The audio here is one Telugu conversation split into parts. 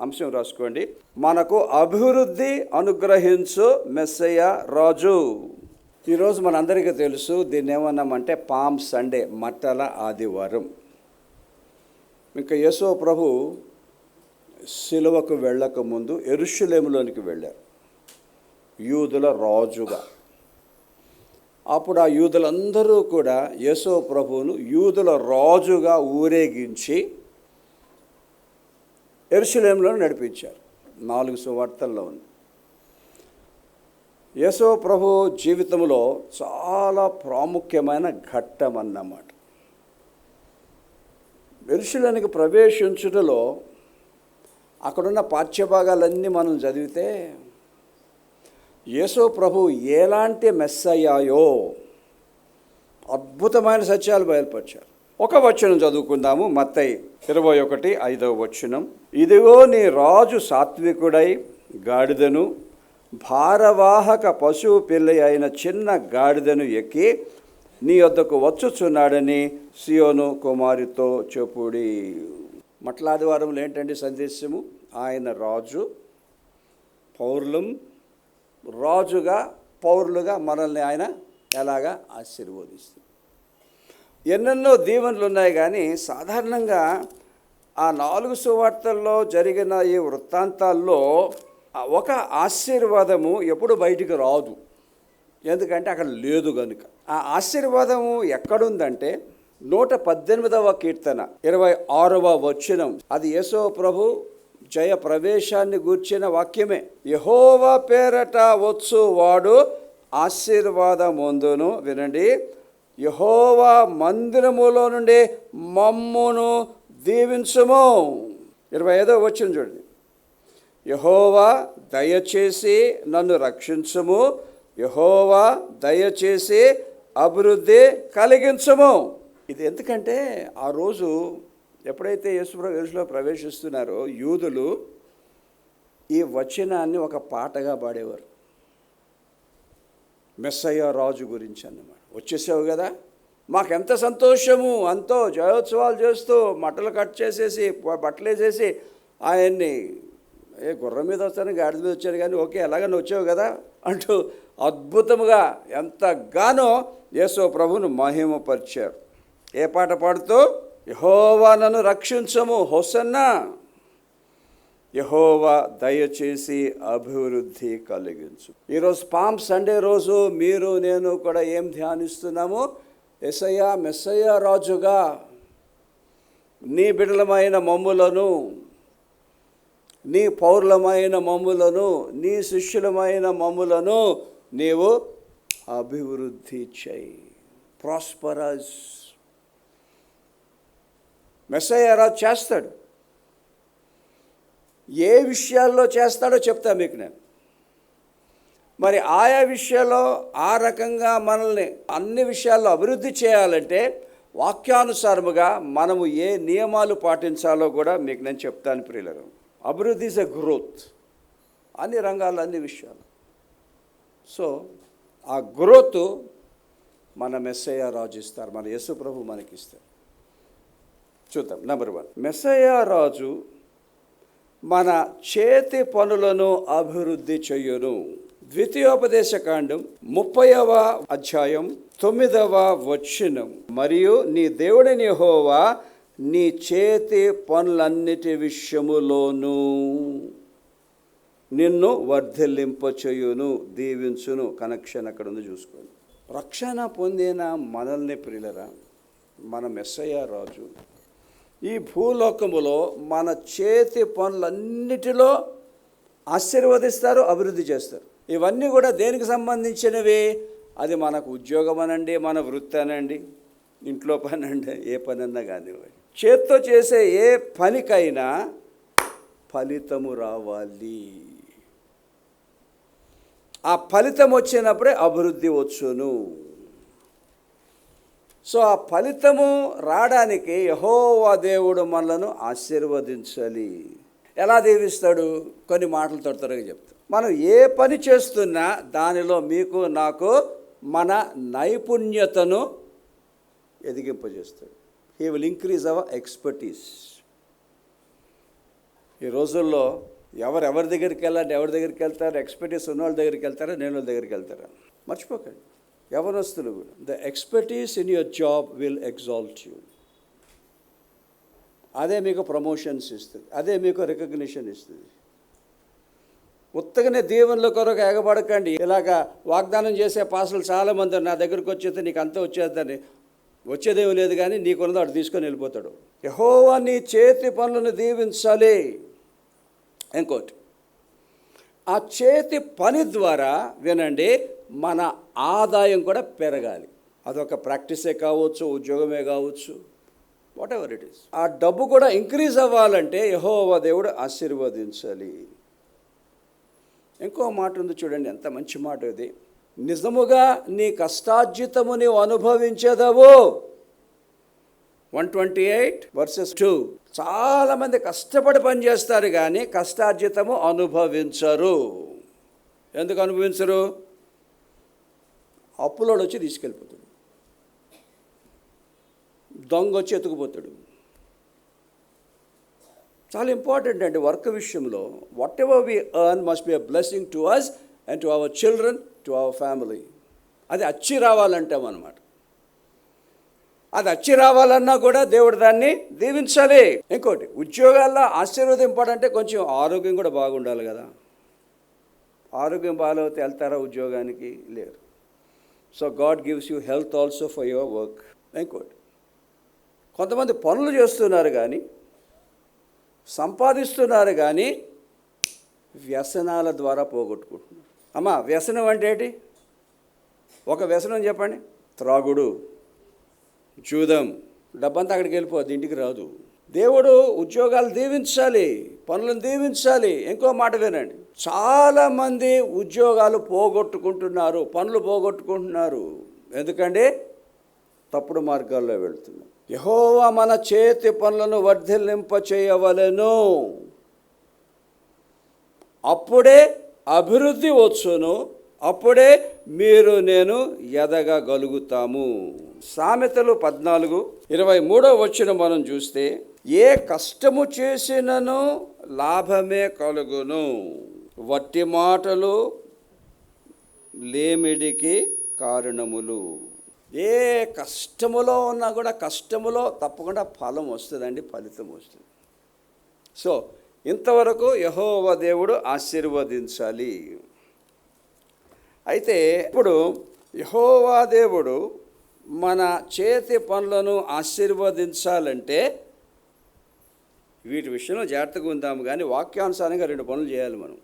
అంశం రాసుకోండి. మనకు అభివృద్ధి అనుగ్రహించు మెస్సయ్య రాజు. ఈరోజు మనందరికీ తెలుసు దీన్ని ఏమన్నామంటే పామ్ సండే మట్టల ఆదివారం. ఇంకా యశో ప్రభు సిలువకు వెళ్ళక ముందు ఎరుషులేములోనికి వెళ్ళారు. యూదుల రాజుగా. అప్పుడు ఆ యూదులందరూ కూడా యశో ప్రభువును యూదుల రాజుగా ఊరేగించి ఎరుసలేంలో నడిపించారు. నాలుగు సువార్తల్లో ఉంది. యశో ప్రభు జీవితంలో చాలా ప్రాముఖ్యమైన ఘట్టం అన్నమాట. ఎరుసలేనికి ప్రవేశించుటలో అక్కడున్న పాఠ్యభాగాలన్నీ మనం చదివితే యేసో ప్రభు ఎలాంటి మెస్ అయ్యాయో అద్భుతమైన సత్యాలు బయలుపరిచారు. ఒక వచనం చదువుకుందాము. మత్తై ఇరవై ఒకటి ఐదవ వచనం. ఇదిగో నీ రాజు సాత్వికుడై గాడిదను భారవాహక పశువు పిల్ల అయిన చిన్న గాడిదను ఎక్కి నీ వద్దకు వచ్చుచున్నాడని సియోను కుమారితో చెప్పుడి. మట్లాదివారంలో ఏంటండి సందేశము? ఆయన రాజు పౌరులం రాజుగా పౌరులుగా మనల్ని ఆయన ఎలాగా ఆశీర్వదిస్తుంది. ఎన్నెన్నో దీవెనలు ఉన్నాయి కానీ సాధారణంగా ఆ నాలుగు సువార్తల్లో జరిగిన ఈ వృత్తాంతాల్లో ఒక ఆశీర్వాదము ఎప్పుడు బయటికి రాదు. ఎందుకంటే అక్కడ లేదు కనుక ఆ ఆశీర్వాదము ఎక్కడుందంటే నూట పద్దెనిమిదవ కీర్తన ఇరవై ఆరవ వచనం. అది యేసో ప్రభు జయ ప్రవేశాన్ని గూర్చిన వాక్యమే. యహోవా పేరట వచ్చు వాడు ఆశీర్వాదముందును వినండి. యహోవా మందిరములో నుండి మమ్మును దీవించము. ఇరవై ఐదో వచ్చిన చూడండి. యహోవా దయచేసి నన్ను రక్షించము. యహోవా దయచేసి అభివృద్ధి కలిగించము. ఇది ఎందుకంటే ఆ రోజు ఎప్పుడైతే యేసుప్రభు యేసులో ప్రవేశిస్తున్నారో యూదులు ఈ వచనాన్ని ఒక పాటగా పాడేవారు. మెస్సయ్య రాజు గురించి అన్నమాట. వచ్చేసావు కదా? మాకెంత సంతోషము? అంతో జయోత్సవాలు చేస్తూ మట్టలు కట్ చేసేసి బట్టలు వేసేసి ఆయన్ని ఏ గుర్రం మీద వస్తాను గాడిద మీద వచ్చాను కానీ ఓకే ఎలాగని వచ్చావు కదా? అంటూ అద్భుతముగా ఎంతగానో యేసో ప్రభును మహిమపరిచారు. ఏ పాట పాడుతూ? యహోవా నన్ను రక్షించము హొసన్నా! యహోవా దయచేసి అభివృద్ధి కలిగించు. ఈరోజు పామ్ సండే రోజు మీరు నేను కూడా ఏం ధ్యానిస్తున్నాము ఎసయ్య మెస్సయ్య రాజుగా నీ బిడలమైన మమ్ములను నీ పౌరులమైన మమ్ములను నీ శిష్యులమైన మమ్ములను నీవు అభివృద్ధి చేయి. ప్రాస్పరస్ మెస్సయ్య రాజు చేస్తాడు. ఏ విషయాల్లో చేస్తాడో చెప్తా మీకు నేను. మరి ఆయా విషయాల్లో ఆ రకంగా మనల్ని అన్ని విషయాల్లో అభివృద్ధి చేయాలంటే వాక్యానుసారముగా మనము ఏ నియమాలు పాటించాలో కూడా మీకు నేను చెప్తాను ప్రియులరు. అభివృద్ధి ఇస్ ఎ గ్రోత్. అన్ని రంగాల్లో అన్ని విషయాలు. సో ఆ గ్రోత్ మన మెస్సయ్య రాజు ఇస్తారు. మన యేసు ప్రభు మనకిస్తారు. చూద్దాం. నెంబర్ వన్ మెస్సయ్య రాజు మన చేతి పనులను అభివృద్ధి చెయ్యును ద్వితీయోపదేశ కాండం ముప్పైవ అధ్యాయం తొమ్మిదవ వచనం. మరియు నీ దేవుడిని హోవా నీ చేతి పనులన్నిటి విషయములోనూ నిన్ను వర్ధిల్లింపచేయును దీవించును. కనెక్షన్ అక్కడ ఉంది చూసుకోండి. రక్షణ పొందిన మనల్ని ప్రియులరా మన మెస్సయ్య రాజు. ఈ భూలోకములో మన చేతి పనులన్నిటిలో ఆశీర్వదిస్తారు అభివృద్ధి చేస్తారు. ఇవన్నీ కూడా దేనికి సంబంధించినవి? అది మనకు ఉద్యోగం అనండి మన వృత్తి అనండి ఇంట్లో పని అండి ఏ పని అన్నా కానివ్వండి. చేత్తో చేసే ఏ పనికైనా ఫలితము రావాలి. ఆ ఫలితం వచ్చినప్పుడే అభివృద్ధి వచ్చును. సో ఆ ఫలితము రావడానికి యహోవా దేవుడు మనలను ఆశీర్వదించాలి. ఎలా దీవిస్తాడు? కొన్ని మాటలతో త్వరగా చెప్తాం. మనం ఏ పని చేస్తున్నా దానిలో మీకు నాకు మన నైపుణ్యతను ఎదిగింపజేస్తాడు. He will increase our expertise ఈ రోజుల్లో ఎవరెవరి దగ్గరికి వెళ్ళాలి ఎవరి దగ్గరికి వెళ్తారు ఎక్స్పర్టీస్ ఉన్న వాళ్ళ దగ్గరికి వెళ్తారా నేను వాళ్ళ దగ్గరికి వెళ్తారా? మర్చిపోకండి. యవనస్తులు కూడా. The expertise in your job will exalt you అదే మీకు ప్రమోషన్స్ ఇస్తుంది. అదే మీకు రికగ్నిషన్ ఇస్తుంది. ఉత్తగానే దేవుళ్ళ కొరకు ఎగబడకండి. ఇలాగా వాగ్దానం చేసే పాసలు చాలామంది నా దగ్గరకు వచ్చేస్తే నీకు అంతా వచ్చేద్దని. వచ్చేదేమీ లేదు కానీ నీకున్నది వాడు తీసుకొని వెళ్ళిపోతాడు. యహోవా నీ చేతి పనులను దీవించాలి. ఇంకోటి ఆ చేతి పని ద్వారా వినండి మన ఆదాయం కూడా పెరగాలి. అదొక ప్రాక్టీసే కావచ్చు ఉద్యోగమే కావచ్చు వాట్ ఎవర్ ఇట్ ఈస్ ఆ డబ్బు కూడా ఇంక్రీజ్ అవ్వాలంటే యహోవా దేవుడు ఆశీర్వదించాలి. ఇంకో మాట ఉంది చూడండి ఎంత మంచి మాట ఇది. నిజముగా నీ కష్టార్జితము నీవు అనుభవించేదవు. One twenty eight versus two చాలామంది కష్టపడి పనిచేస్తారు కానీ కష్టార్జితము అనుభవించరు. ఎందుకు అనుభవించరు? అప్పులోడు వచ్చి తీసుకెళ్ళిపోతాడు. దొంగ వచ్చి ఎత్తుకుపోతాడు. చాలా ఇంపార్టెంట్ అండి వర్క్ విషయంలో. Whatever we earn must be a blessing to us and to our children to our family అది అచ్చి రావాలంటాం అనమాట అది అచ్చి రావాలన్నా కూడా దేవుడు దాన్ని దీవించాలి. ఇంకోటి ఉద్యోగాల్లో ఆశీర్వదింపడంటే కొంచెం ఆరోగ్యం కూడా బాగుండాలి కదా. ఆరోగ్యం బాగాలేకపోతే వెళ్తారా ఉద్యోగానికి? లేరు. So God gives you health also for your work ఇంకోటి కొంతమంది పనులు చేస్తున్నారు కానీ సంపాదిస్తున్నారు కానీ వ్యసనాల ద్వారా పోగొట్టుకుంటున్నారు. అమ్మా వ్యసనం అంటే ఏంటి? ఒక వ్యసనం చెప్పండి. త్రాగుడు జూదం డబ్బంతా అక్కడికి వెళ్ళిపోద్ది ఇంటికి రాదు. దేవుడు ఉద్యోగాలు దీవించాలి పనులను దీవించాలి. ఇంకో మాట వినండి. చాలామంది ఉద్యోగాలు పోగొట్టుకుంటున్నారు పనులు పోగొట్టుకుంటున్నారు. ఎందుకంటే తప్పుడు మార్గాల్లో వెళ్తున్నారు. యహోవా మన చేతి పనులను వర్ధిల్లింప అప్పుడే అభివృద్ధి వచ్చును అప్పుడే మీరు నేను ఎదగగలుగుతాము. సామెతలు పద్నాలుగు ఇరవై మూడో వచ్చిన మనం చూస్తే ఏ కష్టము చేసినను లాభమే కలుగును. వట్టి మాటలు లేమిడికి కారణములు. ఏ కష్టములో ఉన్నా కూడా కష్టములో తప్పకుండా ఫలం వస్తుందండి ఫలితం వస్తుంది. సో ఇంతవరకు యహోవ దేవుడు ఆశీర్వదించాలి. అయితే ఇప్పుడు యహోవా దేవుడు మన చేతి పనులను ఆశీర్వదించాలంటే వీటి విషయంలో జాగ్రత్తగా ఉందాము. కానీ వాక్యానుసారంగా రెండు పనులు చేయాలి మనం.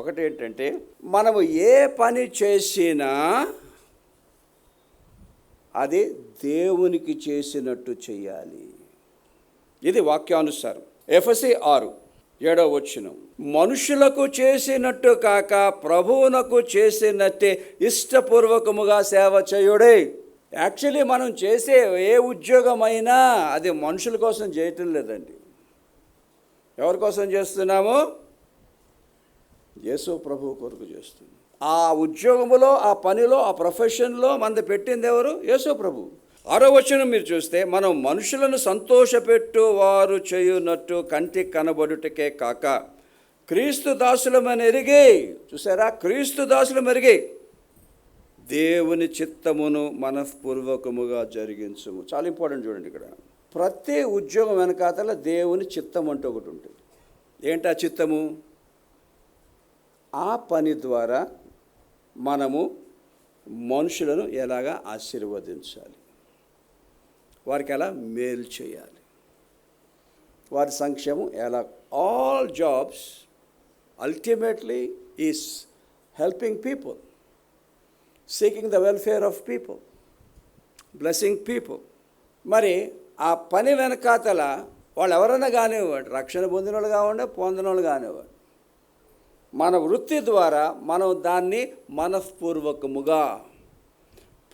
ఒకటి ఏంటంటే మనము ఏ పని చేసినా అది దేవునికి చేసినట్టు చేయాలి ఇది వాక్యానుసారం. ఎఫ్ఎస్సి ఆరు ఏడో వచ్చిన మనుషులకు చేసినట్టు కాక ప్రభువునకు చేసినట్టే ఇష్టపూర్వకముగా సేవ చేయుడే. యాక్చువల్లీ మనం చేసే ఏ ఉద్యోగమైనా అది మనుషుల కోసం చేయటం లేదండి. ఎవరి కోసం చేస్తున్నాము? యేసు ప్రభు కొరకు చేస్తుంది ఆ ఉద్యోగములో ఆ పనిలో ఆ ప్రొఫెషన్లో మంది పెట్టింది ఎవరు? యేసు ప్రభు. ఆరో వచనం మీరు చూస్తే మనం మనుషులను సంతోషపెట్టు వారు చేయునట్టు కంటికి కనబడుటకే కాక క్రీస్తు దాసులమని ఎరిగి చూసారా? క్రీస్తు దాసులం ఎరిగి దేవుని చిత్తమును మనఃపూర్వకముగా జరిగించము. చాలా ఇంపార్టెంట్ చూడండి ఇక్కడ. ప్రతి ఉద్యోగం వెనకాతల దేవుని చిత్తం అంటూ ఒకటి ఉంటుంది. ఏంటి ఆ చిత్తము? ఆ పని ద్వారా మనము మనుషులను ఎలాగా ఆశీర్వదించాలి? వారికి ఎలా మేలు చేయాలి? వారి సంక్షేమం ఎలా? All jobs ultimately is helping people seeking the welfare of people blessing people మరి ఆ పని వెనకాతల వాళ్ళు ఎవరైనా కానివ్వండి రక్షణ పొందిన వాళ్ళు కావండి పొందిన వాళ్ళు కానివ్వండి. మన వృత్తి ద్వారా మనం దాన్ని మనఃపూర్వకముగా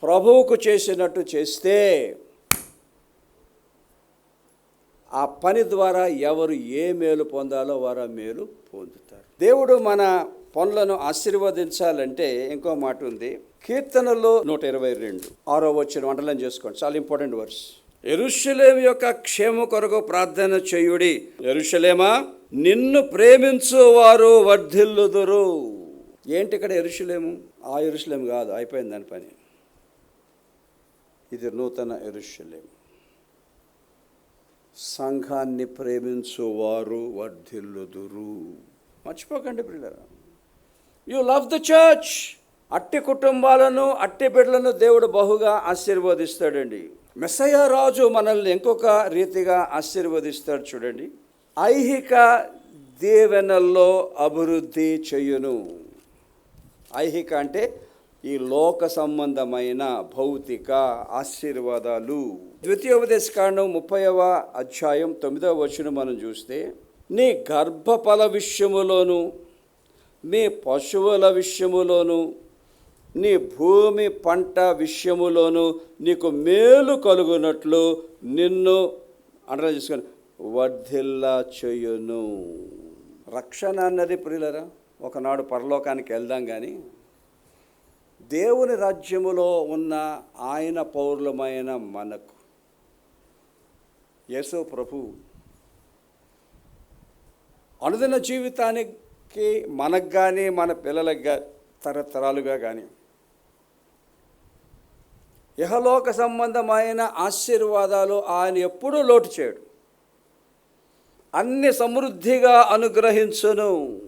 ప్రభువుకు చేసినట్టు చేస్తే ఆ పని ద్వారా ఎవరు ఏ మేలు పొందాలో వారు మేలు పొందుతారు. దేవుడు మన పనులను ఆశీర్వదించాలంటే ఇంకో మాట ఉంది. కీర్తనలో నూట ఇరవై రెండు. ఆరో వచ్చిన వంటలను చేసుకోండి. చాలా ఇంపార్టెంట్ వర్స్ ఎరుషలేం యొక్క క్షేమ కొరకు ప్రార్థన చేయుడి. ఎరుషలేమా? నిన్ను ప్రేమించు వారు వర్ధిల్లుదురు. ఏంటి ఇక్కడ ఎరుషలేము? ఆ ఎరుషలేం కాదు అయిపోయింది దాని పని. ఇది నూతన ఎరుషలేం సంఘాన్ని ప్రేమించువారు వర్ధిల్లుదురు. మర్చిపోకండి పిల్లరా యు లవ్ ద చర్చ్ అట్టి కుటుంబాలను అట్టి బిడ్డలను దేవుడు బహుగా ఆశీర్వదిస్తాడండి. మెస్సయ్య రాజు మనల్ని ఇంకొక రీతిగా ఆశీర్వదిస్తాడు చూడండి. ఐహిక దీవెనల్లో అభివృద్ధి చేయును. ఐహిక అంటే ఈ లోక సంబంధమైన భౌతిక ఆశీర్వాదాలు. ద్వితీయోపదేశ కాండం ముప్పైవ అధ్యాయం తొమ్మిదవ వచ్చిన మనం చూస్తే నీ గర్భఫల విషయములోను నీ పశువుల విషయములోను నీ భూమి పంట విషయములోను నీకు మేలు కలుగునట్లు నిన్ను అండర్ చేసుకొని వర్ధిల్లా చేయును. రక్షణ అన్నది ప్రియులరా ఒకనాడు పరలోకానికి వెళ్దాం కానీ దేవుని రాజ్యములో ఉన్న ఆయన పౌరులమైన మనకు. యేసు ప్రభు అనుదిన జీవితానికి మనకు కానీ మన పిల్లలకు తరతరాలుగా కానీ ఇహలోక సంబంధమైన ఆశీర్వాదాలు ఆయన ఎప్పుడూ లోటు చేయడు. అన్ని సమృద్ధిగా అనుగ్రహించును.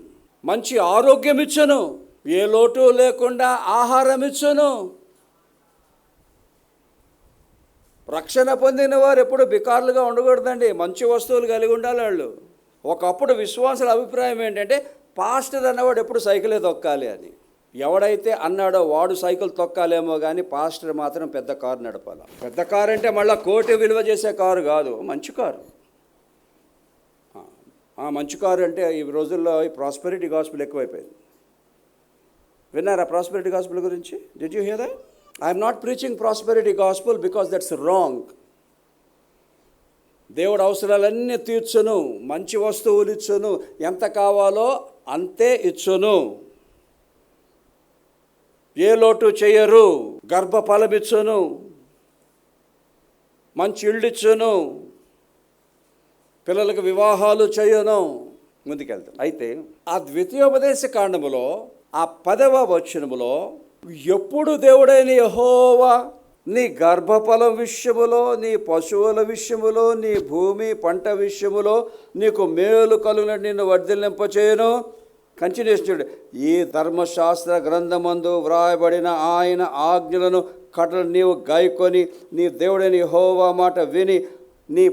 మంచి ఆరోగ్యం ఇచ్చును ఏ లోటు లేకుండా ఆహారం ఇచ్చును రక్షణ పొందిన వారు ఎప్పుడు బికార్లుగా ఉండకూడదండి. మంచి వస్తువులు కలిగి ఉండాలి వాళ్ళు. ఒకప్పుడు విశ్వాసుల అభిప్రాయం ఏంటంటే పాస్టర్ అన్నవాడు ఎప్పుడు సైకిలే తొక్కాలి అని. ఎవడైతే అన్నాడో వాడు సైకిల్ తొక్కాలేమో కానీ పాస్టర్ మాత్రం పెద్ద కారు నడపాలి. పెద్ద కారు అంటే మళ్ళీ కోటి విలువ చేసే కారు కాదు మంచి కారు. మంచి కారు అంటే ఈ రోజుల్లో ఈ ప్రాస్పెరిటీ గాస్పుల్ ఎక్కువైపోయింది. విన్నారా ప్రాస్పెరిటీ గాస్పుల్ గురించి? Did you hear that I'm not preaching prosperity gospel because that's wrong దేవుడు అవసరాలన్నీ తీర్చును మంచి వస్తువులు ఇచ్చును ఎంత కావాలో అంతే ఇచ్చును. ఏ లోటు చేయరు? గర్భఫలం మంచి ఇళ్ళిచ్చును పిల్లలకు వివాహాలు చేయను. ముందుకెళ్తాం. అయితే ఆ ద్వితీయోపదేశ కాండములో ఆ పదవ వచనములో ఎప్పుడు దేవుడైన యహోవా? నీ గర్భఫలం విషయములో నీ పశువుల విషయములో నీ భూమి పంట విషయములో నీకు మేలు కలుగున నిన్ను వర్ధిల్లింపచేయను. కంటిన్యూస్ చూడు ఈ ధర్మశాస్త్ర గ్రంథమందు వ్రాయబడిన ఆయన ఆజ్ఞలను కట్టలు నీవు గాయకొని నీ దేవుడిని హోవా మాట విని నీ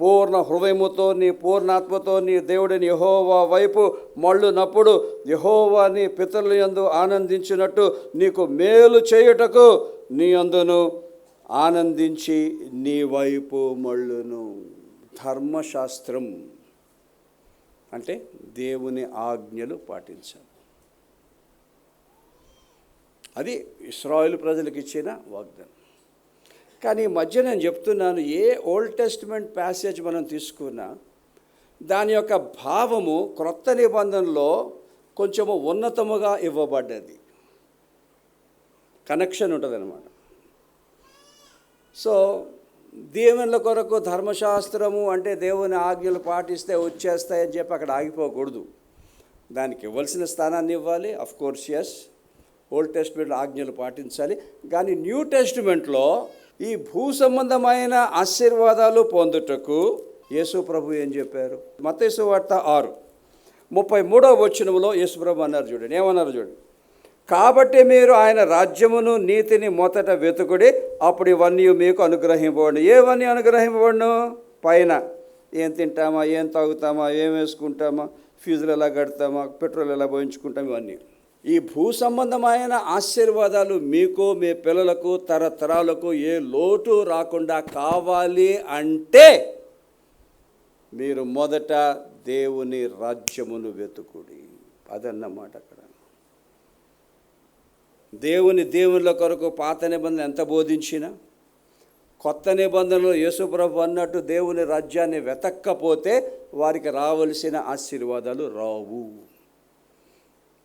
పూర్ణ హృదయముతో నీ పూర్ణాత్మతో నీ దేవుడిని యహోవా వైపు మళ్ళునప్పుడు యహోవా నీ పితరుల యందు ఆనందించినట్టు నీకు మేలు చేయుటకు నీ అందును ఆనందించి నీ వైపు మళ్ళును. ధర్మశాస్త్రం. అంటే దేవుని ఆజ్ఞలు పాటించాలి. అది ఇస్రాయిల్ ప్రజలకు ఇచ్చిన వాగ్దానం. కానీ ఈ మధ్య నేను చెప్తున్నాను ఏ ఓల్డ్ టెస్ట్మెంట్ ప్యాసేజ్ మనం తీసుకున్నా దాని యొక్క భావము క్రొత్త నిబంధనలో కొంచెము ఉన్నతముగా ఇవ్వబడ్డది. కనెక్షన్ ఉంటుంది సో దేవుని కొరకు ధర్మశాస్త్రము అంటే దేవుని ఆజ్ఞలు పాటిస్తే వచ్చేస్తాయని చెప్పి అక్కడ ఆగిపోకూడదు. దానికి ఇవ్వాల్సిన స్థానాన్ని ఇవ్వాలి. Of course yes Old Testament ఆజ్ఞలు పాటించాలి. కానీ న్యూ టెస్ట్మెంట్లో ఈ భూ సంబంధమైన ఆశీర్వాదాలు పొందుటకు యేసు ప్రభు ఏం చెప్పారు? మతేసు వార్త ఆరు. ముప్పై మూడవ వచనములో యేసు ప్రభు అన్నారు చూడండి. ఏమన్నారు చూడండి? కాబట్టి మీరు ఆయన రాజ్యమును నీతిని మొదట వెతుకుడి అప్పుడు ఇవన్నీ మీకు అనుగ్రహింపబడి ఏవన్నీ అనుగ్రహింపబడును? పైన ఏం తింటామా ఏం తాగుతామా ఏం వేసుకుంటామా ఫీజులు ఎలా కడతామా పెట్రోల్ ఎలా పోయించుకుంటాం ఇవన్నీ. ఈ భూ సంబంధమైన ఆశీర్వాదాలు మీకు మీ పిల్లలకు తరతరాలకు ఏ లోటు రాకుండా కావాలి అంటే మీరు మొదట దేవుని రాజ్యమును వెతుకుడి. అదన్నమాట అక్కడ. దేవుని దేవుళ్ళ కొరకు పాత నిబంధన ఎంత బోధించినా కొత్త నిబంధనలు యేసుప్రభు అన్నట్టు దేవుని రాజ్యాన్ని వెతక్కపోతే వారికి రావలసిన ఆశీర్వాదాలు రావు.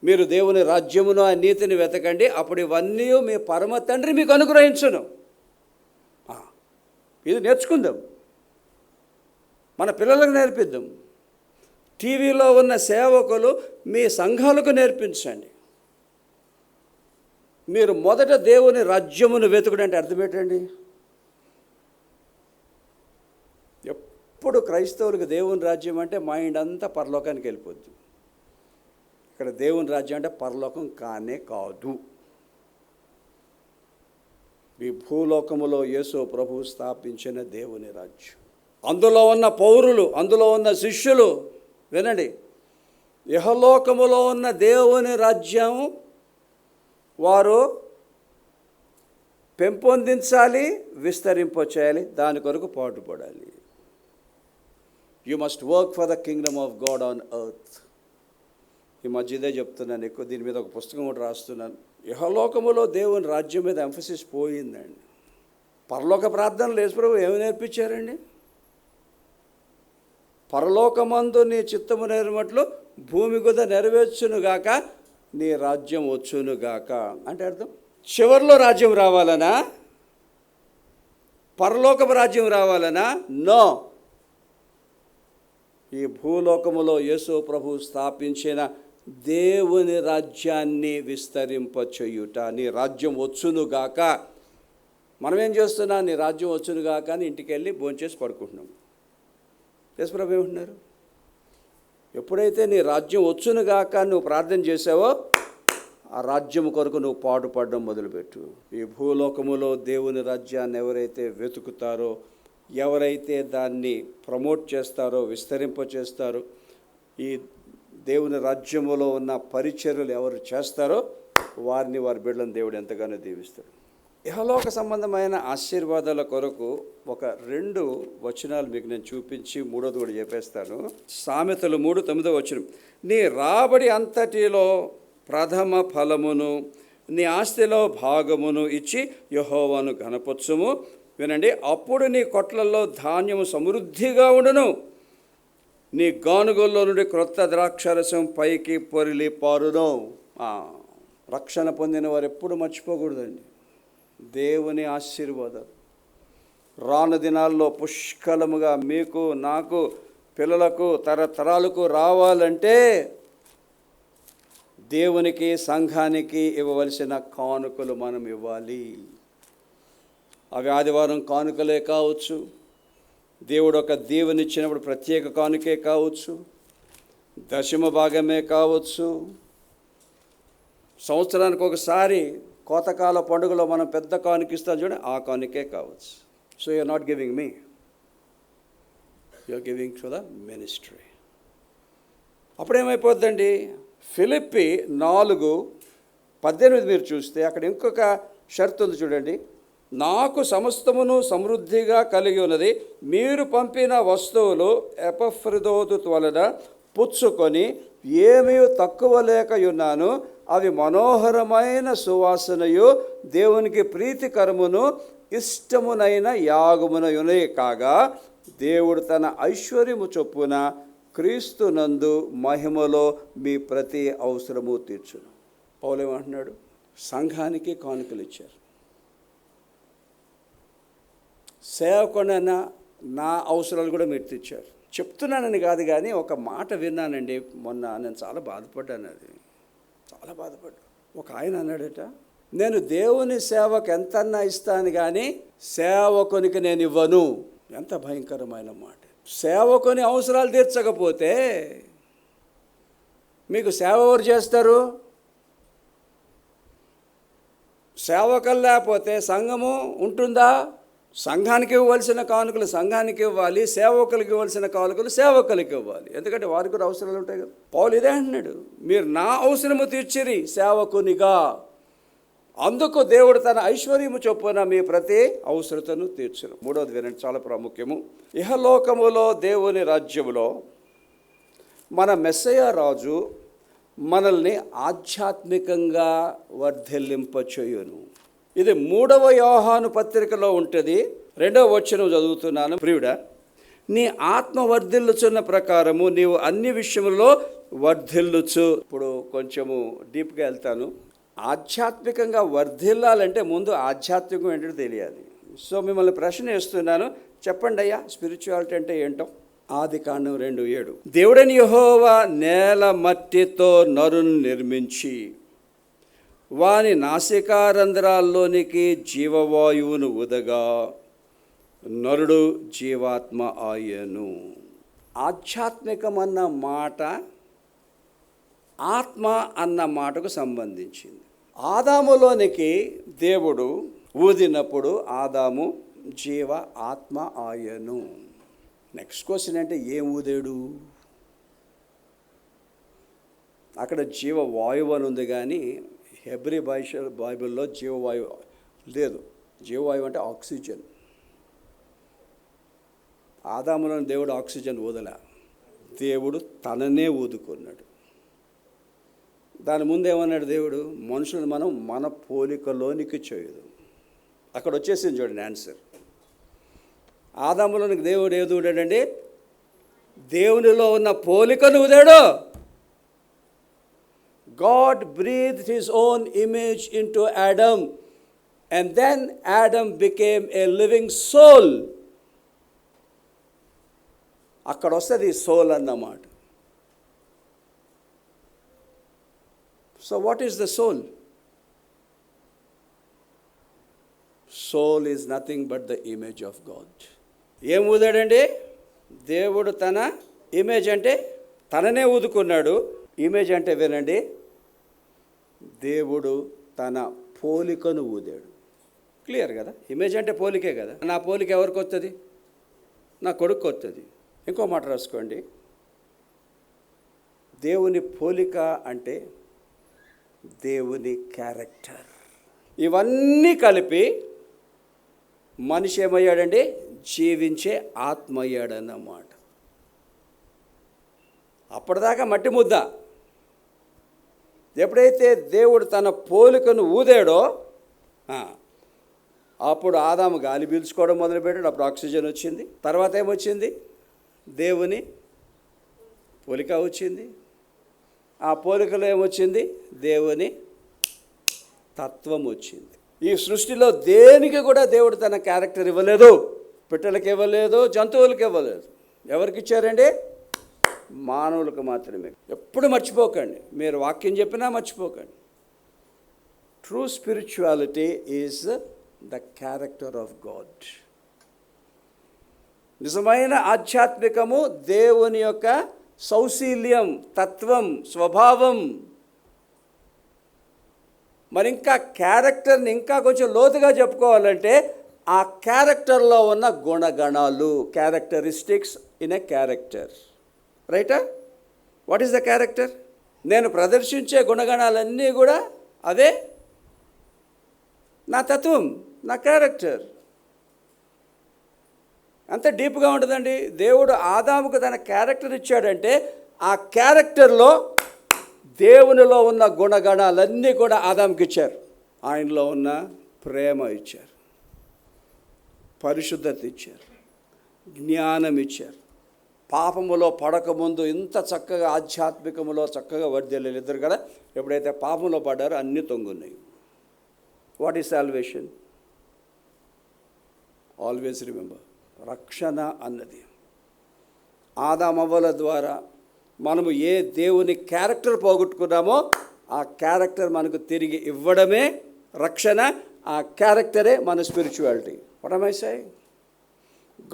మీరు దేవుని రాజ్యమును ఆ నీతిని వెతకండి అప్పుడు ఇవన్నీ మీ పరమ తండ్రి మీకు అనుగ్రహించును. ఇది నేర్చుకుందాం. మన పిల్లలకు నేర్పిద్దాం. టీవీలో ఉన్న సేవకులు మీ సంఘాలకు నేర్పించండి. మీరు మొదట దేవుని రాజ్యమును వెతుకుడు అంటే అర్థం ఏంటండి? ఎప్పుడు క్రైస్తవులకు దేవుని రాజ్యం అంటే మైండ్ అంతా పరలోకానికి వెళ్ళిపోద్ది. ఇక్కడ దేవుని రాజ్యం అంటే పరలోకం కానే కాదు. ఈ భూలోకములో యేసు ప్రభు స్థాపించిన దేవుని రాజ్యం. అందులో ఉన్న పౌరులు అందులో ఉన్న శిష్యులు వినండి. యహలోకములో ఉన్న దేవుని రాజ్యం వారు పెంపొందించాలి విస్తరింపచేయాలి దాని కొరకు పాటుపడాలి. You must work for the kingdom of God on earth ఈ మధ్య ఇదే చెప్తున్నాను ఎక్కువ దీని మీద ఒక పుస్తకం కూడా రాస్తున్నాను. యహలోకములో దేవుని రాజ్యం మీద ఎంఫసిస్ పోయిందండి. పరలోక ప్రార్థనలు యేసుప్రభు ఏమి నేర్పించారండి? పరలోకమందు నీ చిత్తము నేర్మట్లు భూమి గుద నెరవేర్చునుగాక నీ రాజ్యం వచ్చునుగాక అంటే అర్థం? చివరిలో రాజ్యం రావాలనా? పరలోకపు రాజ్యం రావాలనా? నో. ఈ భూలోకములో యేసు ప్రభు స్థాపించిన దేవుని రాజ్యాన్ని విస్తరింపచేయుట. నీ రాజ్యం వచ్చునుగాక. మనం ఏం చేస్తున్నాం? నీ రాజ్యం వచ్చునుగాక అని ఇంటికి వెళ్ళి భోంచేసి పడుకుంటున్నాం. యేసుప్రభు ఏమంటున్నారు? ఎప్పుడైతే నీ రాజ్యం వచ్చునుగాక నువ్వు ప్రార్థన చేసావో ఆ రాజ్యం కొరకు నువ్వు పాటుపడడం మొదలుపెట్టు. ఈ భూలోకములో దేవుని రాజ్యాన్ని ఎవరైతే వెతుకుతారో ఎవరైతే దాన్ని ప్రమోట్ చేస్తారో విస్తరింప చేస్తారో ఈ దేవుని రాజ్యములో ఉన్న పరిచర్యలు ఎవరు చేస్తారో వారిని వారి బిడ్డలను దేవుడు ఎంతగానో దీవిస్తాడు. ఇహలోక సంబంధమైన ఆశీర్వాదాల కొరకు ఒక రెండు వచనాలు మీకు నేను చూపించి మూడోది కూడా చెప్పేస్తాను. సామెతలు మూడు తొమ్మిదో వచనం. నీ రాబడి అంతటిలో ప్రథమ ఫలమును నీ ఆస్తిలో భాగమును ఇచ్చి యహోవాను గణపరచుము వినండి అప్పుడు నీ కొట్లలో ధాన్యము సమృద్ధిగా ఉండును. నీ గానుగల్లో నుండి క్రొత్త ద్రాక్షరసం పైకి పొరిలి పారును. రక్షణ పొందిన వారు ఎప్పుడు మర్చిపోకూడదండి. దేవుని ఆశీర్వాదాలు రాను దినాల్లో పుష్కలముగా మీకు నాకు పిల్లలకు తరతరాలకు రావాలంటే దేవునికి సంఘానికి ఇవ్వవలసిన కానుకలు మనం ఇవ్వాలి. అవి ఆదివారం కానుకలే కావచ్చు. దేవుడు ఒక దీవెనిచ్చినప్పుడు ప్రత్యేక కానుకే కావచ్చు. దశమ భాగమే కావచ్చు. సంవత్సరానికి ఒకసారి కోతకాల పండుగలో మనం పెద్ద కానుకిస్తాం చూడండి ఆ కానుకే కావచ్చు. So you're not giving me you're giving to the ministry అప్పుడేమైపోద్దండి? ఫిలిప్పి నాలుగు పద్దెనిమిది మీరు చూస్తే అక్కడ ఇంకొక షరతు ఉంది చూడండి. నాకు సమస్తమును సమృద్ధిగా కలిగి ఉన్నది మీరు పంపిన వస్తువులు ఎపఫ్రిదోతు వలన పుచ్చుకొని ఏమీ తక్కువ లేక ఉన్నాను అవి మనోహరమైన సువాసనయు దేవునికి ప్రీతికరమును ఇష్టమునైన యాగమునయునే కాగా దేవుడు తన ఐశ్వర్యము చొప్పున క్రీస్తునందు మహిమలో మీ ప్రతి అవసరము తీర్చును. పౌలేమంటున్నాడు సంఘానికి కానుకలు ఇచ్చారు. సేవకుడైనా నా అవసరాలు కూడా మీరు తెచ్చారు చెప్తున్నానని కాదు కానీ ఒక మాట విన్నానండి మొన్న. నేను చాలా బాధపడ్డాను అది. చాలా బాధపడ్డాడు. ఒక ఆయన అన్నాడట నేను దేవుని సేవకు ఎంతన్నా ఇస్తాను కానీ సేవకునికి నేను ఇవ్వను. ఎంత భయంకరమైన మాట. సేవకుని అవసరాలు తీర్చకపోతే మీకు సేవ ఎవరు చేస్తారు? సేవకులు లేకపోతే సంఘము ఉంటుందా? సంఘానికి ఇవ్వాల్సిన కానుకలు సంఘానికి ఇవ్వాలి సేవకులకు ఇవ్వాల్సిన కానుకలు సేవకులకు ఇవ్వాలి. ఎందుకంటే వారికి కూడా అవసరాలు ఉంటాయి కదా. పౌలు ఇదే అంటున్నాడు మీరు నా అవసరము తీర్చిరి సేవకునిగా. అందుకు దేవుడు తన ఐశ్వర్యము చొప్పున మీ ప్రతి అవసరతను తీర్చును. మూడవది వినండి చాలా ప్రాముఖ్యము. ఇహలోకములో దేవుని రాజ్యములో మన మెస్సయ రాజు మనల్ని ఆధ్యాత్మికంగా వర్ధిల్లింపచేయును. ఇది మూడవ యోహాను పత్రికలో ఉంటుంది. రెండవ వచనం చదువుతున్నాను. ప్రియుడ నీ ఆత్మ వర్ధిల్లుచున్న ప్రకారము నీవు అన్ని విషయంలో వర్ధిల్లుచు. ఇప్పుడు కొంచెము డీప్గా వెళ్తాను. ఆధ్యాత్మికంగా వర్ధిల్లాలంటే ముందు ఆధ్యాత్మికం ఏంటో తెలియాలి. సో మిమ్మల్ని ప్రశ్న వేస్తున్నాను. చెప్పండి అయ్యా స్పిరిచువాలిటీ అంటే ఏంటో? ఆది కాండం రెండు ఏడు. దేవుడని యహోవా నేల మట్టితో నరుని నిర్మించి వాని నాసికారంధ్రాల్లోనికి జీవవాయువును ఉదగా. నరుడు జీవాత్మ ఆయను. ఆధ్యాత్మికమన్న మాట ఆత్మ అన్న మాటకు సంబంధించింది. ఆదాములోనికి దేవుడు ఊదినప్పుడు ఆదాము జీవ ఆత్మ ఆయను. నెక్స్ట్ క్వశ్చన్ అంటే ఏం ఊదేడు? అక్కడ జీవ వాయువు అని ఉంది కానీ హెబ్రి భాష బైబిల్లో జీవవాయువు లేదు. జీవవాయువు అంటే ఆక్సిజన్. ఆదాములను దేవుడు ఆక్సిజన్ వదల. దేవుడు తననే ఊదుకున్నాడు. దాని ముందేమన్నాడు దేవుడు? మనుషులను మనం మన పోలికలోనికి చేయదు. అక్కడ వచ్చేసింది చూడండి ఆన్సర్. ఆదాములను దేవుడు ఏది ఊడాడండి దేవునిలో ఉన్న పోలికను ఊదాడు. God breathed his own image into Adam, and then Adam became a living soul. అక్కడ వస్తుంది సోల్ అన్నమాట. So what is the soul soul is nothing but the image of God ఏం ఊదాడండి? దేవుడు తన ఇమేజ్ అంటే తననే ఊదుకున్నాడు. ఇమేజ్ అంటే వినండి. దేవుడు తన పోలికను ఊదాడు. క్లియర్ కదా? ఇమేజ్ అంటే పోలికే కదా? నా పోలిక ఎవరికి వస్తుంది నా కొడుకు వస్తుంది ఇంకో మాట రాసుకోండి. దేవుని పోలిక అంటే దేవుని క్యారెక్టర్. ఇవన్నీ కలిపి మనిషి ఏమయ్యాడండి? జీవించే ఆత్మ అయ్యాడన్నమాట అప్పటిదాకా మట్టి ముద్ద. ఎప్పుడైతే దేవుడు తన పోలికను ఊదాడో అప్పుడు ఆదాము గాలి పీల్చుకోవడం మొదలుపెట్టాడు అప్పుడు ఆక్సిజన్ వచ్చింది. తర్వాత ఏమొచ్చింది? దేవుని పోలిక వచ్చింది. ఆ పోలికలో ఏమొచ్చింది? దేవుని తత్వం వచ్చింది ఈ సృష్టిలో దేనికి కూడా దేవుడు తన క్యారెక్టర్ ఇవ్వలేదు. పిట్టలకి ఇవ్వలేదు జంతువులకి ఇవ్వలేదు. ఎవరికి ఇచ్చారండి? మానవులకు మాత్రమే. ఎప్పుడు మర్చిపోకండి. మీరు వాక్యం చెప్పినా మర్చిపోకండి. True spirituality is the character of God నిజమైన ఆధ్యాత్మికము దేవుని యొక్క సౌశీల్యం తత్వం స్వభావం. మరి ఇంకా క్యారెక్టర్ని ఇంకా కొంచెం లోతుగా చెప్పుకోవాలంటే ఆ క్యారెక్టర్లో ఉన్న గుణగణాలు క్యారెక్టరిస్టిక్స్ ఇన్ ఎ క్యారెక్టర్ రైటా? వాట్ ఈస్ ద క్యారెక్టర్ నేను ప్రదర్శించే గుణగణాలన్నీ కూడా అదే నా తత్వం నా క్యారెక్టర్ అంత డీప్గా ఉంటుందండి. దేవుడు ఆదాముకు తన క్యారెక్టర్ ఇచ్చాడంటే ఆ క్యారెక్టర్లో దేవునిలో ఉన్న గుణగణాలన్నీ కూడా ఆదాముకి ఇచ్చారు. ఆయనలో ఉన్న ప్రేమ ఇచ్చారు. పరిశుద్ధత ఇచ్చారు. జ్ఞానం ఇచ్చారు. పాపములో పడకముందు ఇంత చక్కగా ఆధ్యాత్మికములో చక్కగా వర్ధిల్లారు ఇద్దరు కదా? ఎప్పుడైతే పాపంలో పడ్డారో అన్నీ తొంగున్నాయి. What is salvation always remember రక్షణ అన్నది. ఆదామవ్వల ద్వారా మనము ఏ దేవుని క్యారెక్టర్ పోగొట్టుకున్నామో ఆ క్యారెక్టర్ మనకు తిరిగి ఇవ్వడమే రక్షణ ఆ క్యారెక్టరే మన spirituality what I say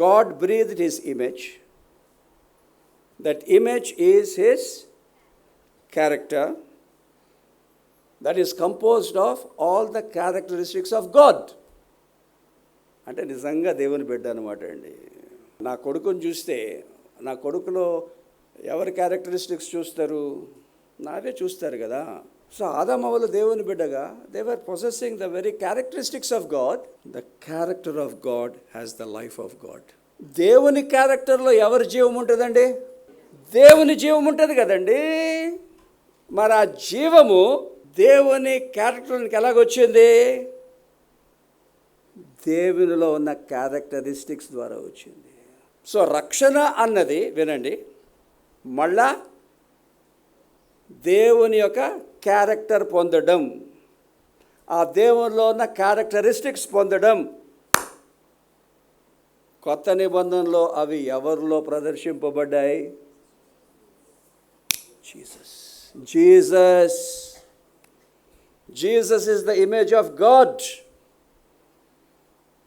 God breathe his image that image is his character that is composed of all the characteristics of God అంటే నిజంగా దేవుని బిడ్డ అనమాట అండి. నా కొడుకుని చూస్తే నా కొడుకులో ఎవరి క్యారెక్టరిస్టిక్స్ చూస్తారు? నావే చూస్తారు కదా. సో ఆదామవలు దేవుని బిడ్డగా దేవర్ processing the very characteristics of God the character of God has the life of God దేవుని క్యారెక్టర్లో ఎవరి జీవం ఉంటుందండి? దేవుని జీవం ఉంటుంది కదండి. మరి ఆ జీవము దేవుని క్యారెక్టర్కి ఎలాగొచ్చింది? దేవునిలో ఉన్న క్యారెక్టరిస్టిక్స్ ద్వారా వచ్చింది. సో రక్షణ అన్నది వినండి. మళ్ళా దేవుని యొక్క క్యారెక్టర్ పొందడం ఆ దేవునిలో ఉన్న క్యారెక్టరిస్టిక్స్ పొందడం కొత్త నిబంధనలో అవి ఎవరిలో ప్రదర్శింపబడ్డాయి? Jesus Jesus Jesus is the image of God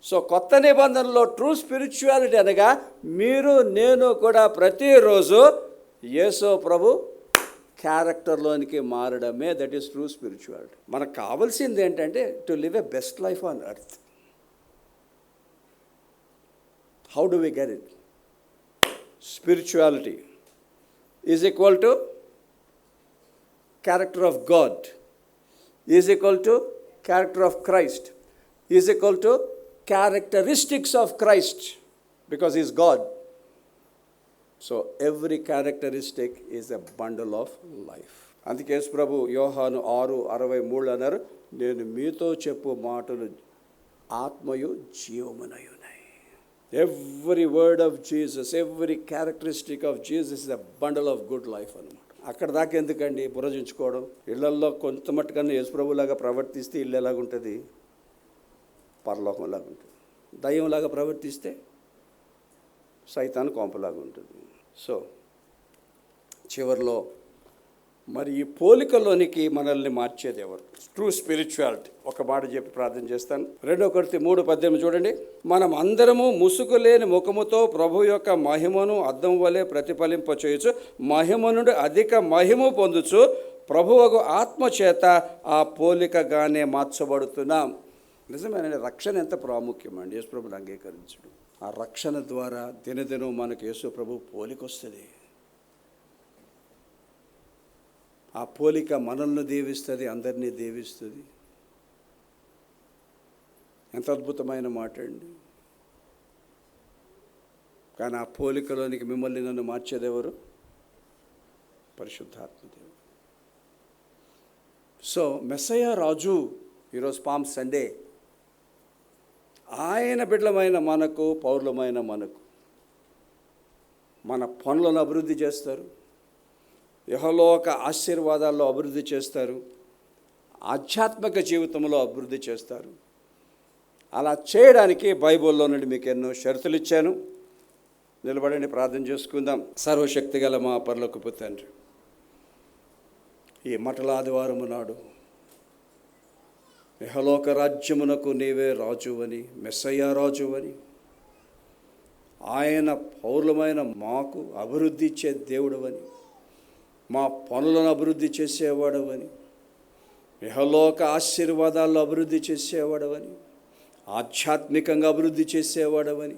so కొత్త నిబంధనలో ట్రూ స్పిరిచువాలిటీ అనగా మీరు నేను కూడా ప్రతిరోజు యేసో ప్రభు క్యారెక్టర్లోనికి మారడమే. దట్ ఈస్ ట్రూ స్పిరిచువాలిటీ మనకు కావాల్సింది ఏంటంటే to live a best life on earth how do we get it spirituality is equal to character of God is equal to character of Christ is equal to characteristics of Christ because He's God. So every characteristic is a bundle of life. అందుకే ప్రభు యోహాను ఆరు అరవై మూడు అన్నారు నేను మీతో చెప్పు మాటలు ఆత్మయు జీవమునై ఉన్నాయి every word of Jesus every characteristic of Jesus is a bundle of good life అనమాట అక్కడ దాకా ఎందుకండి బురజించుకోవడం ఇళ్ళల్లో కొంత మట్టుకన్నా యశుప్రభులాగా ప్రవర్తిస్తే ఇల్లు ఎలాగుంటుంది? పరలోకంలాగా ఉంటుంది. దయ్యంలాగా ప్రవర్తిస్తే సైతాన్ కొంపలాగా ఉంటుంది. సో చివరిలో మరి ఈ పోలికలోనికి మనల్ని మార్చేది ఎవరు? ట్రూ స్పిరిచువాలిటీ ఒక మాట చెప్పి ప్రార్థన చేస్తాను. రెండో కొరితి మూడు పద్దెనిమిది చూడండి. మనం అందరము ముసుగు లేని ముఖముతో ప్రభు యొక్క మహిమను అద్దం వలె ప్రతిఫలింప చేయొచ్చు మహిమ నుండి అధిక మహిమ పొందుచు ప్రభువకు ఆత్మ చేత ఆ పోలికగానే మార్చబడుతున్నాం. నిజమేనండి రక్షణ ఎంత ప్రాముఖ్యం అండి యేసుప్రభుని అంగీకరించడం. ఆ రక్షణ ద్వారా దినదినం మనకు యేసు ప్రభు పోలికొస్తుంది ఆ పోలిక మనల్ని దీవిస్తుంది అందరినీ దీవిస్తుంది. ఎంత అద్భుతమైన మాట అండి కానీ ఆ పోలికలోనికి మిమ్మల్ని నన్ను మార్చేది ఎవరు? పరిశుద్ధాత్మదేవుడు సో మెస్సయ్య రాజు ఈరోజు పామ్ సండే. ఆయన బిడ్డలమైన మనకు పౌరులమైన మనకు మన పనులను అభివృద్ధి చేస్తారు. యహలోక ఆశీర్వాదాల్లో అభివృద్ధి చేస్తారు. ఆధ్యాత్మిక జీవితంలో అభివృద్ధి చేస్తారు. అలా చేయడానికి బైబిల్లో నుండి మీకు ఎన్నో షరతులు ఇచ్చాను. నిలబడండి ప్రార్థన చేసుకుందాం. సర్వశక్తి గల మా పర్లకు తండ్రి ఈ మటల ఆదివారము నాడు ఇహలోక రాజ్యమునకు నీవే రాజు అని మెస్సయ్య రాజువని ఆయన పౌరులమైన మాకు అభివృద్ధి ఇచ్చే దేవుడవని మా పనులను అభివృద్ధి చేసేవాడవని ఇహలోక ఆశీర్వాదాల్లో అభివృద్ధి చేసేవాడవని ఆధ్యాత్మికంగా అభివృద్ధి చేసేవాడవని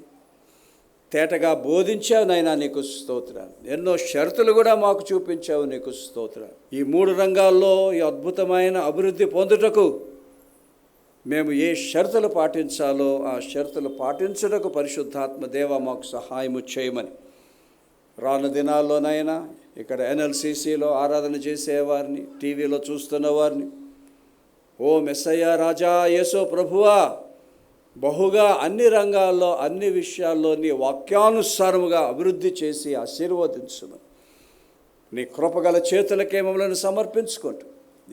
తేటగా బోధించావు నైనా నీకు స్తోత్రాలు. ఎన్నో షరతులు కూడా మాకు చూపించావు నీకు స్తోత్రాలు. ఈ మూడు రంగాల్లో ఈ అద్భుతమైన అభివృద్ధి పొందుటకు మేము ఏ షరతులు పాటించాలో ఆ షరతులు పాటించుటకు పరిశుద్ధాత్మ దేవ మాకు సహాయము చేయమని. రాను దినాల్లోనైనా ఇక్కడ ఎన్ఎల్సిసిలో ఆరాధన చేసేవారిని టీవీలో చూస్తున్న వారిని. ఓ మెస్సయ్య రాజా యేసో ప్రభువా బహుగా అన్ని రంగాల్లో అన్ని విషయాల్లో నీ వాక్యానుసారముగా అభివృద్ధి చేసి ఆశీర్వదించమని నీ కృపగల చేతులకే మమ్మల్ని సమర్పించుకుంటూ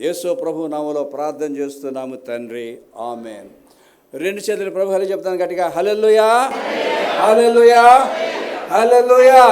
యేసో ప్రభు నామలో ప్రార్థన చేస్తున్నాము తండ్రి. ఆమెన్. రెండు చేతుల ప్రభు హలి చెప్తాను గట్టిగా హలెల్లుయా హలెల్లుయా హలెల్లుయా.